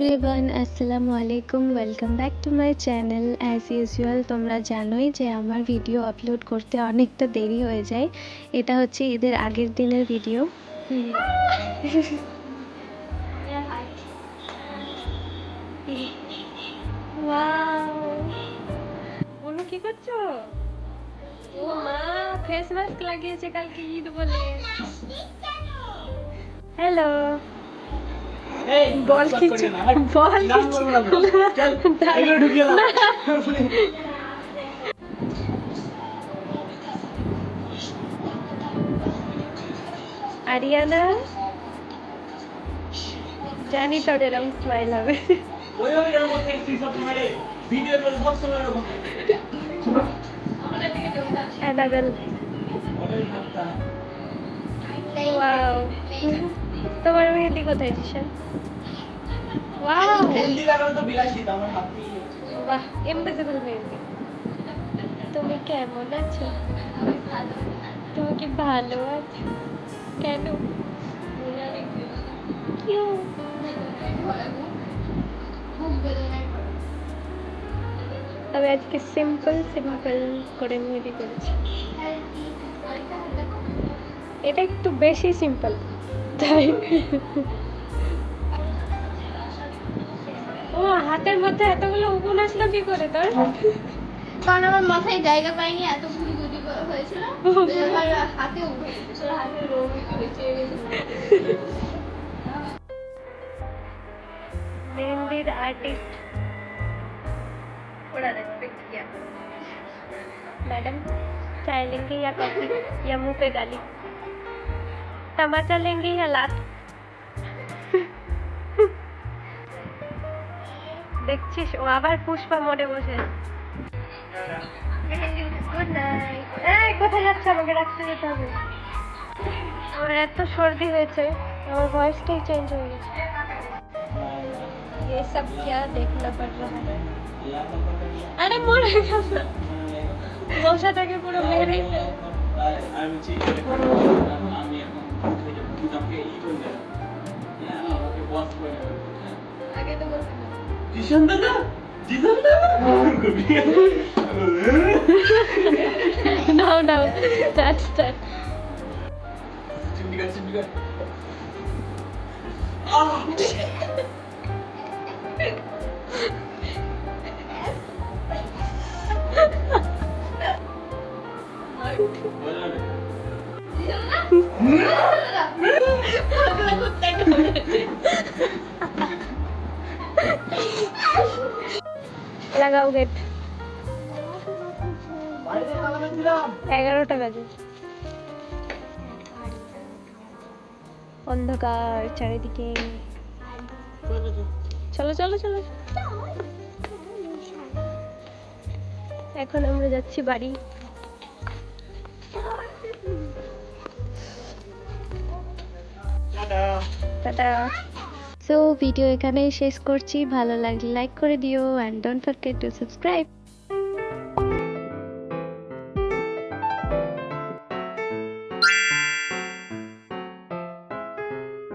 Everyone আসসালামু আলাইকুম welcome back to my channel as usual তোমরা জানোই যে আমার ভিডিও আপলোড করতে অনেকটা দেরি হয়ে যায়। এটা হচ্ছে ঈদের আগের দিনের ভিডিও অনু, কি করছ? ও মা ফেস মাস্ক লাগিয়েছে কালকে ঈদ বলে। হ্যালো বল কিছু বল কিছু। আরিয়ানা জানি তোর এরকম স্মাইল হবে। ওয়াও তোমার মেহেদি কোথায় দিশা? ওয়াও বাহ ইনভিজিবল মেহেদি তুমি কেমন আছো? তুমি কি ভালো আছো? কেন? তবে আজকে সিম্পল সিম্পল করে মেহেদি করেছি। এটা একটু বেশি সিম্পল তাই ও হাতের মধ্যে এতগুলো উকুন আসলো কি করে তোর কারণ আমার মাথায় জায়গা পাইনি এত ঘুরি ঘুরি হয়েছিল এবার হাতে উঠে গেছে হাতে রোগ হয়েছে मेहंदीर आर्टिस्ट थोड़ा रेस्पेक्ट किया मैडम चाय लेंगे या कॉफी या मुंह पे गाली टमाटर लेंगे या लात দেখছিস ও আবার পুষ্পা মোড়ে বসে গুড নাইট এই কোথায় যাচ্ছে আমাকে রাখতে যেতে হবে আমার এত সর্দি হয়েছে আমার ভয়েসটাই চেঞ্জ হয়ে গেছে ये सब क्या देखना पड़ रहा है আরে মরে গেল মশাটাকে পুরো মেরে আমি വിശന്തത no, no, that's that. Şimdi gel, şimdi gel. Ah! Hadi. লাগাও গেট এগারোটা বাজে। অন্ধকার চারিদিকে। চলো চলো চলো। এখন আমরা যাচ্ছি বাড়ি। টাটা। সো ভিডিও এখানেই শেষ করছি। ভালো লাগলে লাইক করে দিও and don't forget to subscribe